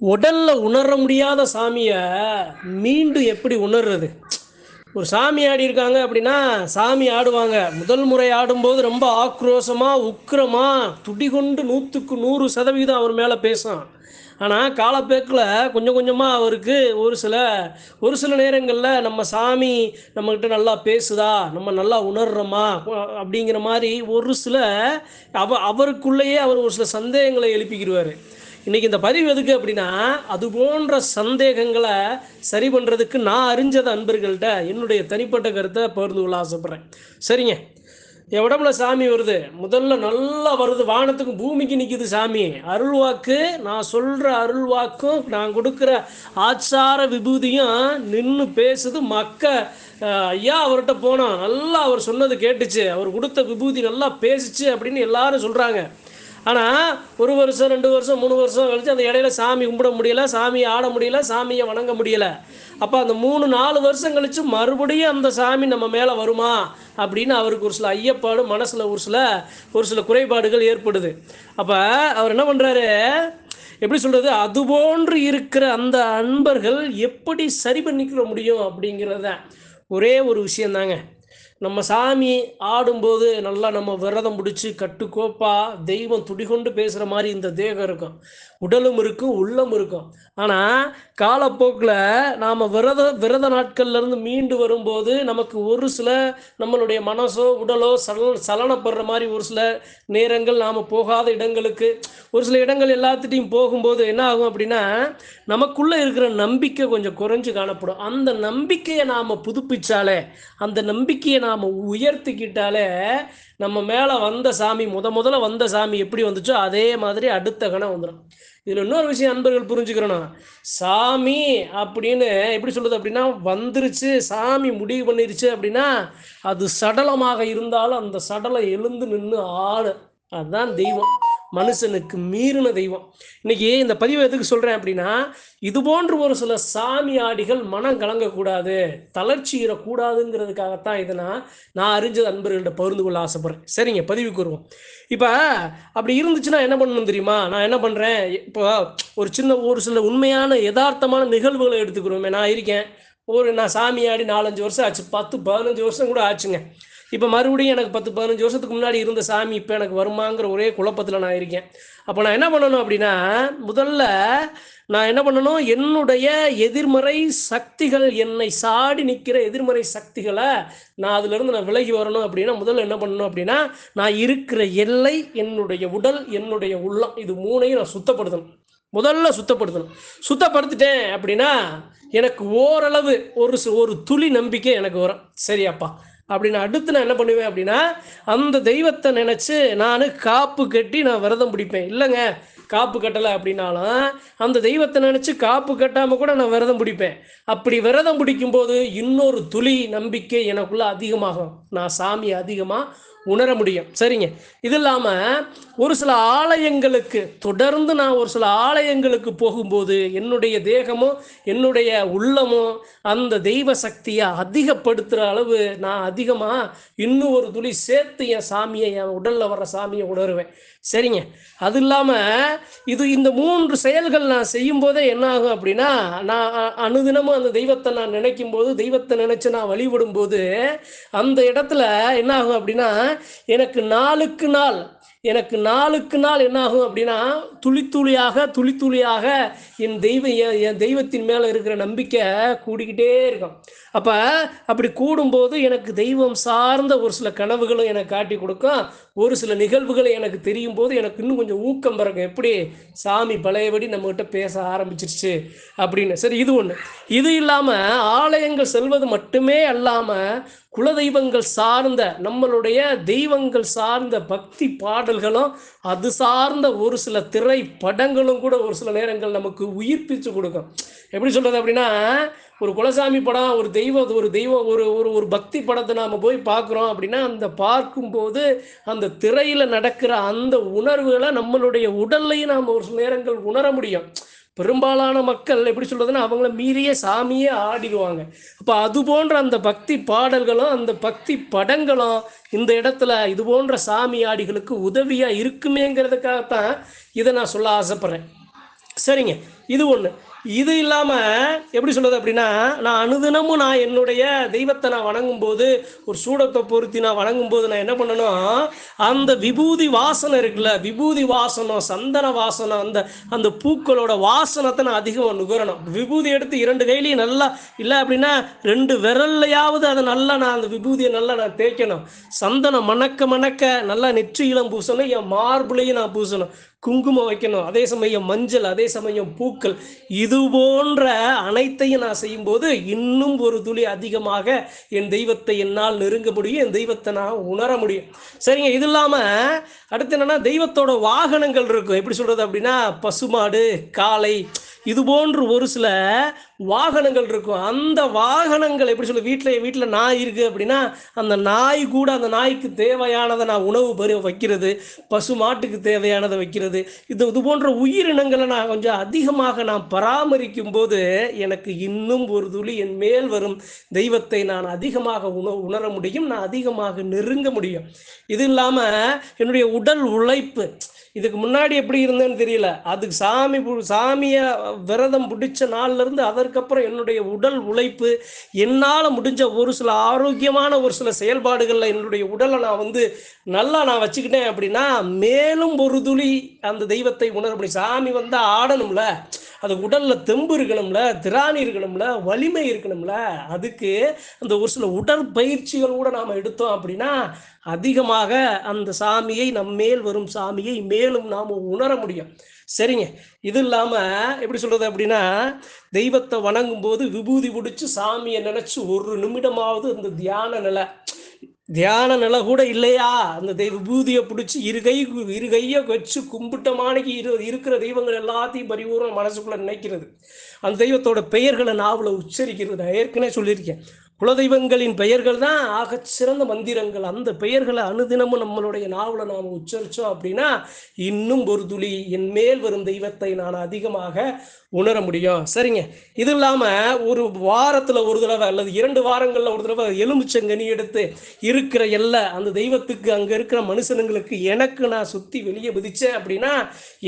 உடல்ல உணர முடியாத சாமியை மீண்டும் எப்படி உணர்றது? ஒரு சாமி ஆடி இருக்காங்க அப்படின்னா சாமி ஆடுவாங்க. முதல் முறை ஆடும்போது ரொம்ப ஆக்ரோஷமா உக்கிரமா துடிகொண்டு நூற்றுக்கு நூறு சதவீதம் அவர் மேலே பேசும் ஆனால் காலப்போக்கில் கொஞ்சம் கொஞ்சமாக அவருக்கு ஒரு சில ஒரு சில நேரங்களில் நம்ம சாமி நம்மக்கிட்ட நல்லா பேசுதா நம்ம நல்லா உணர்றோமா அப்படிங்கிற மாதிரி ஒரு சில அவ அவருக்குள்ளேயே அவர் ஒரு சில சந்தேகங்களை எழுப்பிக்கிடுவார் இன்றைக்கி இந்த பதிவு எதுக்கு அப்படின்னா அது போன்ற சந்தேகங்களை சரி பண்ணுறதுக்கு நான் அறிஞ்சத அன்பர்கள்ட்ட என்னுடைய தனிப்பட்ட கருத்தை பகிர்ந்து கொள்ள ஆசைப்பட்றேன். சரிங்க. என் உடம்புல சாமி வருது. முதல்ல நல்லா வருது. வானத்துக்கும் பூமிக்கு நிற்கிது சாமி. அருள்வாக்கு நான் சொல்கிற அருள்வாக்கும் நான் கொடுக்குற ஆச்சார விபூதியும் நின்று பேசுது. மக்க ஐயா அவர்கிட்ட போனோம். நல்லா அவர் சொன்னது கேட்டுச்சு. அவர் கொடுத்த விபூதி நல்லா பேசிச்சு அப்படின்னு எல்லாரும் சொல்கிறாங்க ஆனால் ஒரு வருஷம் ரெண்டு வருஷம் மூணு வருஷம் கழிச்சு அந்த இடையில சாமி கும்பிட முடியல சாமியை ஆட முடியல சாமியை வணங்க முடியல. அப்போ அந்த மூணு நாலு வருஷம் கழிச்சு மறுபடியும் அந்த சாமி நம்ம மேலே வருமா? அப்படின்னு அவருக்கு ஒரு சில ஐயப்பாடு மனசில் ஒரு சில ஒரு சில குறைபாடுகள் ஏற்படுது. அப்போ அவர் என்ன பண்ணுறாரு எப்படி சொல்கிறது அதுபோன்று இருக்கிற அந்த அன்பர்கள் எப்படி சரி பண்ணிக்கிற முடியும் அப்படிங்கிறத. ஒரே ஒரு விஷயந்தாங்க நம்ம சாமி ஆடும்போது நல்லா நம்ம விரதம் பிடிச்சி கட்டுக்கோப்பா தெய்வம் துடிகொண்டு பேசுகிற மாதிரி இந்த தேகம் இருக்கும். உடலும் இருக்கும் உள்ளம் இருக்கும். ஆனால் காலப்போக்கில் நாம் விரத விரத நாட்கள்லேருந்து மீண்டு வரும்போது நமக்கு ஒரு சில நம்மளுடைய மனசோ உடலோ சல சலனப்படுற மாதிரி ஒரு சில நேரங்கள் நாம் போகாத இடங்களுக்கு ஒரு சில இடங்கள் எல்லாத்துட்டையும் போகும்போது என்ன ஆகும் அப்படின்னா நமக்குள்ளே இருக்கிற நம்பிக்கை கொஞ்சம் குறைஞ்சு காணப்படும். அந்த நம்பிக்கையை நாம் புதுப்பிச்சாலே அந்த நம்பிக்கையை நாம் உயர்த்திக்கிட்டாலே நம்ம மேலே வந்த சாமி முத முதல்ல வந்த சாமி எப்படி வந்துச்சோ அதே மாதிரி அடுத்த கணம் வந்துடும் இதில் இன்னொரு விஷயம் அன்பர்கள் புரிஞ்சுக்கிறோன்னா சாமி அப்படின்னு எப்படி சொல்கிறது அப்படின்னா வந்துருச்சு சாமி முடிவு பண்ணிருச்சு அப்படின்னா அது சடலமாக இருந்தாலும் அந்த சடலம் எழுந்து நின்று ஆடு. அதுதான் தெய்வம். மனுஷனுக்கு மீறின தெய்வம். இன்னைக்கு இந்த பதிவு எதுக்கு சொல்கிறேன் அப்படின்னா இது போன்ற ஒரு சில சாமியாடிகள் மனம் கலங்கக்கூடாது தளர்ச்சி கூடாதுங்கிறதுக்காகத்தான் இதை நான் நான் அறிஞ்சது அன்பர்கள்ட்ட பகிர்ந்து கொள்ள ஆசைப்பட்றேன். சரிங்க பதிவுக்கு வருவோம். இப்போ அப்படி இருந்துச்சுன்னா என்ன பண்ணணும் தெரியுமா? நான் என்ன பண்ணுறேன் இப்போ ஒரு சின்ன ஒரு சில உண்மையான யதார்த்தமான நிகழ்வுகளை எடுத்துக்கிறோமே. நான் இருக்கேன். ஒரு நான் சாமியாடி நாலஞ்சு வருஷம் ஆச்சு. பத்து பதினஞ்சு வருஷம் கூட ஆச்சுங்க. இப்போ மறுபடியும் எனக்கு பத்து பதினஞ்சு வருஷத்துக்கு முன்னாடி இருந்த சாமி இப்போ எனக்கு வருமாங்கிற ஒரே குழப்பத்தில் நான் இருக்கேன். அப்போ நான் என்ன பண்ணணும் அப்படின்னா முதல்ல நான் என்ன பண்ணணும்? என்னுடைய எதிர்மறை சக்திகள் என்னை சாடி நிற்கிற எதிர்மறை சக்திகளை நான் அதிலிருந்து நான் விலகி வரணும் அப்படின்னா முதல்ல என்ன பண்ணணும் அப்படின்னா நான் இருக்கிற எல்லை என்னுடைய உடல் என்னுடைய உள்ளம் இது மூணையும் நான் சுத்தப்படுத்தணும். முதல்ல சுத்தப்படுத்தணும். சுத்தப்படுத்திட்டேன் அப்படின்னா எனக்கு ஓரளவு ஒரு சு- ஒரு துளி நம்பிக்கை எனக்கு வரும். சரியாப்பா. அப்படின்னு அடுத்து நான் என்ன பண்ணுவேன் அப்படின்னா அந்த தெய்வத்தை நினச்சி நான் காப்பு கட்டி நான் விரதம் பிடிப்பேன். இல்லைங்க காப்பு கட்டலை அப்படின்னாலும் அந்த தெய்வத்தை நினச்சி காப்பு கட்டாமல் கூட நான் விரதம் பிடிப்பேன். அப்படி விரதம் பிடிக்கும்போது இன்னொரு துளி நம்பிக்கை எனக்குள்ளே அதிகமாகும். நான் சாமி அதிகமாக உணர முடியும். சரிங்க. இது இல்லாமல் ஒரு சில ஆலயங்களுக்கு தொடர்ந்து நான் ஒரு சில ஆலயங்களுக்கு போகும்போது என்னுடைய தேகமும் என்னுடைய உள்ளமோ அந்த தெய்வ சக்தியை அதிகப்படுத்துகிற அளவு நான் அதிகமாக இன்னும் ஒரு துளி சேர்த்து என் சாமியை என் உடலில் வர்ற சாமியை உணருவேன். சரிங்க. அது இல்லாமல் இது இந்த மூன்று செயல்கள் நான் செய்யும்போதே என்ன ஆகும் அப்படின்னா நான் அ- அனுதினமும் அந்த தெய்வத்தை நான் நினைக்கும் போது தெய்வத்தை நினைச்சு நான் வழிபடும் போது அந்த இடத்துல என்ன ஆகும் அப்படின்னா எனக்கு நாளுக்கு நாள் எனக்கு நாளுக்கு நாள் என்னாகும் அப்படின்னா துளி துளியாக துளி துளியாக என் தெய்வ என் என் தெய்வத்தின் மேலே இருக்கிற நம்பிக்கை கூடிக்கிட்டே இருக்கும். அப்போ அப்படி கூடும்போது எனக்கு தெய்வம் சார்ந்த ஒரு சில கனவுகளும் எனக்கு காட்டி கொடுக்கும். ஒரு சில நிகழ்வுகளை எனக்கு தெரியும் போது எனக்கு இன்னும் கொஞ்சம் ஊக்கம் பிறக்கும். எப்படி? சாமி பழையபடி நம்மகிட்ட பேச ஆரம்பிச்சிருச்சு அப்படின்னு. சரி இது ஒன்று இது இல்லாமல் ஆலயங்கள் செல்வது மட்டுமே அல்லாமல் குலதெய்வங்கள் சார்ந்த நம்மளுடைய தெய்வங்கள் சார்ந்த பக்தி பாடல்களும் அது சார்ந்த ஒரு சில திரைப்படங்களும் கூட ஒரு சில நேரங்கள் நமக்கு உயிர்ப்பிச்சு கொடுக்கும். எப்படி சொல்கிறது அப்படின்னா ஒரு குலசாமி படம் ஒரு தெய்வம் ஒரு தெய்வம் ஒரு ஒரு ஒரு பக்தி படத்தை நாம் போய் பார்க்குறோம் அப்படின்னா அந்த பார்க்கும்போது அந்த திரையில் நடக்கிற அந்த உணர்வுகளை நம்மளுடைய உடல்லையும் நாம் ஒரு சில நேரங்கள் உணர முடியும். பெரும்பாலான மக்கள் எப்படி சொல்றதுன்னா அவங்கள மீறியே சாமியே ஆடிடுவாங்க. அப்போ அது போன்ற அந்த பக்தி பாடல்களும் அந்த பக்தி படங்களும் இந்த இடத்துல இது போன்ற சாமி ஆடிகளுக்கு உதவியாக இருக்குமேங்கிறதுக்காகத்தான் இதை நான் சொல்ல ஆசைப்பட்றேன். சரிங்க. இது ஒன்று இது இல்லாமல் எப்படி சொல்றது அப்படின்னா நான் அனுதினமும் நான் என்னுடைய தெய்வத்தை நான் வணங்கும் போது ஒரு சூடத்தை பொருத்தி நான் வணங்கும் போது நான் என்ன பண்ணணும் அந்த விபூதி வாசனை இருக்குல்ல விபூதி வாசனம் சந்தன வாசனம் அந்த அந்த பூக்களோட வாசனத்தை நான் அதிகமாக நுகரணும். விபூதி எடுத்து இரண்டு கையிலையும் நல்லா இல்லை அப்படின்னா ரெண்டு விரல்லையாவது அதை நல்லா நான் அந்த விபூதியை நல்லா நான் தேய்க்கணும். சந்தனம் மணக்க மணக்க நல்லா நெற்றியிலம் பூசணும் என் மார்புலையும் நான் பூசணும். குங்குமம் வைக்கணும் அதே சமயம் மஞ்சள் அதே சமயம் பூக்கள். இது போன்ற அனைத்தையும் நான் செய்யும்போது இன்னும் ஒரு துளி அதிகமாக என் தெய்வத்தை என்னால் நெருங்க முடியும் என் தெய்வத்தை நான் உணர முடியும். சரிங்க இது இல்லாமல் அடுத்து என்னன்னா தெய்வத்தோட வாகனங்கள் இருக்கும். எப்படி சொல்றது அப்படின்னா பசுமாடு காளை இது போன்று ஒரு சில வாகனங்கள் இருக்கும். அந்த வாகனங்கள் எப்படி சொல்ல வீட்டில் வீட்டில் நாய் இருக்குது அப்படின்னா அந்த நாய் கூட அந்த நாய்க்கு தேவையானதை நான் உணவு பரி வைக்கிறது பசு மாட்டுக்கு தேவையானதை வைக்கிறது இது இது போன்ற உயிரினங்களை நான் கொஞ்சம் அதிகமாக நான் பராமரிக்கும் போது எனக்கு இன்னும் ஒரு துளி என் மேல் வரும். தெய்வத்தை நான் அதிகமாக உண உணர முடியும் நான் அதிகமாக நெருங்க முடியும். இது இல்லாமல் என்னுடைய உடல் உழைப்பு இதுக்கு முன்னாடி எப்படி இருந்தேன்னு தெரியல. அதுக்கு சாமி பு- சாமியை விரதம் பிடிச்ச நாள்லேருந்து அதற்கு அதற்கப்புறம் என்னுடைய உடல் உழைப்பு என்னால் முடிஞ்ச ஒரு சில ஆரோக்கியமான ஒரு சில செயல்பாடுகளில் என்னுடைய உடலை நான் வந்து நல்லா நான் வச்சுக்கிட்டேன் அப்படின்னா மேலும் ஒரு துளி அந்த தெய்வத்தை உணர முடியும் சாமி வந்து ஆடணும்ல. அது உடல்ல தெம்பு இருக்கணும்ல திராணி இருக்கணும்ல வலிமை இருக்கணும்ல அதுக்கு அந்த ஒரு சில உடற்பயிற்சிகள் கூட நாம் எடுத்தோம் அப்படின்னா அதிகமாக அந்த சாமியை நம் மேல் வரும் சாமியை மேலும் நாம் உணர முடியும். சரிங்க. இது இல்லாமல் எப்படி சொல்றது அப்படின்னா தெய்வத்தை வணங்கும் போது விபூதி பிடிச்சி சாமியை நினைச்சு ஒரு நிமிடமாவது அந்த தியான நிலை தியான நிலை கூட இல்லையா? அந்த தெய்வ பூதியை பிடிச்சி இரு கை இரு கையை வச்சு கும்பிட்ட மாணிக்கு இரு இருக்கிற தெய்வங்கள் எல்லாத்தையும் பரிபூர்ணம் மனசுக்குள்ள நினைக்கிறது. அந்த தெய்வத்தோட பெயர்களை நாவல உச்சரிக்கிறது. நான் ஏற்கனவே சொல்லியிருக்கேன். குலதெய்வங்களின் பெயர்கள் தான் ஆகச்சிறந்த மந்திரங்கள். அந்த பெயர்களை அனுதினமும் நம்மளுடைய நாவல நாம் உச்சரித்தோம் அப்படின்னா இன்னும் ஒரு துளி என் மேல் வரும் தெய்வத்தை நான் அதிகமாக உணர முடியும். சரிங்க. இது இல்லாமல் ஒரு வாரத்தில் ஒரு தடவை அல்லது இரண்டு வாரங்களில் ஒரு தடவை எலுமிச்சங்கனி எடுத்து இருக்கிற எல்லை அந்த தெய்வத்துக்கு அங்கே இருக்கிற மனுஷனுங்களுக்கு எனக்கு நான் சுற்றி வெளியே விதித்தேன் அப்படின்னா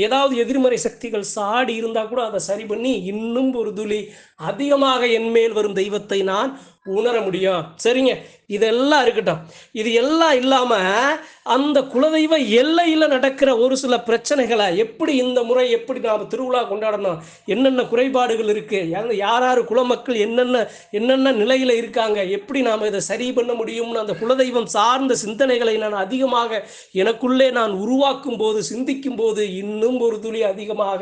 ஏதாவது எதிர்மறை சக்திகள் சாடி இருந்தால் கூட அதை சரி பண்ணி இன்னும் ஒரு துளி அதிகமாக என் மேல் வரும் தெய்வத்தை நான் உணர முடியும். சரிங்க. இதெல்லாம் இருக்கட்டும். இது எல்லாம் இல்லாமல் அந்த குலதெய்வ எல்லையில் நடக்கிற ஒரு சில பிரச்சனைகளை எப்படி இந்த முறை எப்படி நாம் திருவிழா கொண்டாடணும்? என்னென்ன குறைபாடுகள் இருக்குது யார் யார் குலமக்கள் என்னென்ன என்னென்ன நிலையில் இருக்காங்க? எப்படி நாம் இதை சரி பண்ண முடியும்னு அந்த குலதெய்வம் சார்ந்த சிந்தனைகளை நான் அதிகமாக எனக்குள்ளே நான் உருவாக்கும் போது சிந்திக்கும் போது இன்னும் ஒரு துளி அதிகமாக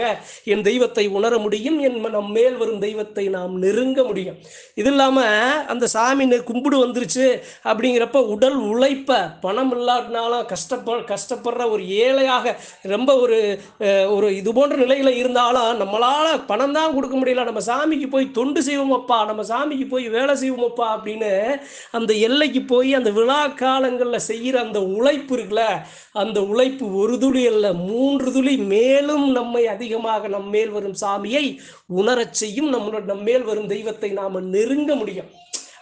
என் தெய்வத்தை உணர முடியும். என் நம் மேல் வரும் தெய்வத்தை நாம் நெருங்க முடியும். இது இல்லாமல் அந்த சாமி கும்பிடு வந்துருச்சு. அப்படிங்கிறப்ப உடல் உழைப்ப பணம் இல்லாட்டினாலும் கஷ்டப்ப கஷ்டப்படுற ஒரு ஏழையாக ரொம்ப ஒரு ஒரு இது போன்ற நிலையில இருந்தாலும் நம்மளால பணம் தான் கொடுக்க முடியல. நம்ம சாமிக்கு போய் தொண்டு செய்வோமப்பா நம்ம சாமிக்கு போய் வேலை செய்வோமப்பா அப்படின்னு அந்த எல்லைக்கு போய் அந்த விழா காலங்களில் செய்கிற அந்த உழைப்பு இருக்குல்ல அந்த உழைப்பு ஒரு துளி அல்ல மூன்று துளி மேலும் நம்மை அதிகமாக நம்மேல் வரும் சாமியை உணரச் செய்யும் நம்மளோட நம்மேல் வரும் தெய்வத்தை நாம நெருங்க முடியும்.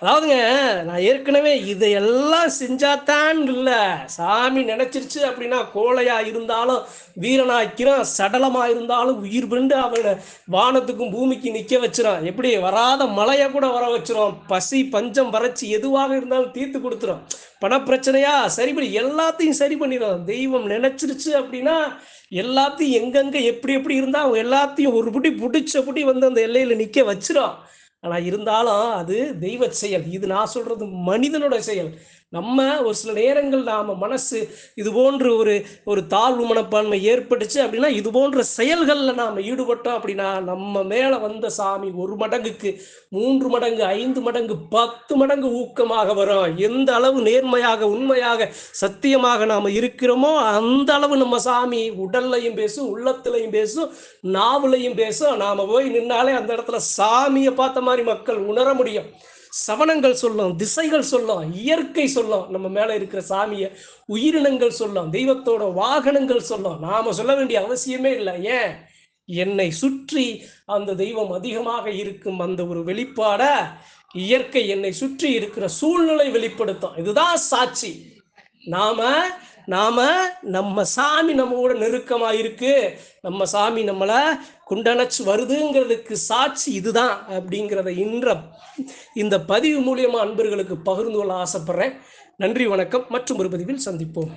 அதாவதுங்க நான் ஏற்கனவே இதையெல்லாம் செஞ்சாத்தான் இல்லை. சாமி நினைச்சிருச்சு அப்படின்னா கோழையா இருந்தாலும் வீரனாக்கிறோம் சடலமா இருந்தாலும் உயிர் பிண்டு அவனை வானத்துக்கும் பூமிக்கு நிக்க வச்சிரும். எப்படி? வராத மழையை கூட வர வச்சிரும். பசி பஞ்சம் வறட்சி எதுவாக இருந்தாலும் தீர்த்து கொடுத்துரும். பணப்பிரச்சனையா? சரி பண்ணி எல்லாத்தையும் சரி பண்ணிடும் தெய்வம் நினைச்சிருச்சு அப்படின்னா எல்லாத்தையும் எங்கெங்க எப்படி எப்படி இருந்தால் அவங்க எல்லாத்தையும் ஒரு புடி புட்டி வந்து அந்த எல்லையில நிக்க வச்சிரும். ஆனா இருந்தாலும் அது தெய்வ செயல். இது நான் சொல்றது மனிதனோட செயல். நம்ம ஒரு சில நேரங்கள் நாம் மனசு இது போன்று ஒரு ஒரு தாழ்வு மனப்பான்மை ஏற்பட்டுச்சு அப்படின்னா இது போன்ற செயல்களில் நாம் ஈடுபட்டோம் அப்படின்னா நம்ம மேலே வந்த சாமி ஒரு மடங்குக்கு மூன்று மடங்கு ஐந்து மடங்கு பத்து மடங்கு ஊக்கமாக வரும். எந்த அளவு நேர்மையாக உண்மையாக சத்தியமாக நாம் இருக்கிறோமோ அந்த அளவு நம்ம சாமி உடல்லையும் பேசும் உள்ளத்துலையும் பேசும் நாவலையும் பேசும் நாம் போய் நின்னாலே அந்த இடத்துல சாமியை பார்த்த மாதிரி மக்கள் உணர முடியும். சவனங்கள் சொல்லும் திசைகள் சொல்லும் இயற்கை சொல்லும் நம்ம மேலே இருக்கிற சாமியை உயிரினங்கள் சொல்லும் தெய்வத்தோட வாகனங்கள் சொல்லும். நாம சொல்ல வேண்டிய அவசியமே இல்லை. ஏன்? என்னை சுற்றி அந்த தெய்வம் அதிகமாக இருக்கும் அந்த ஒரு வெளிப்பாட இயற்கை என்னை சுற்றி இருக்கிற சூழ்நிலை வெளிப்படுத்தும். இதுதான் சாட்சி. நாம நாம் நம்ம சாமி நம்ம கூட நெருக்கமாக இருக்கு. நம்ம சாமி நம்மளை குண்டனச்சு வருதுங்கிறதுக்கு சாட்சி இதுதான் அப்படிங்கிறத இன்ற இந்த பதிவு மூலியமாக அன்பர்களுக்கு பகிர்ந்து கொள்ள ஆசைப்பட்றேன். நன்றி வணக்கம். மற்றும் ஒரு பதிவில் சந்திப்போம்.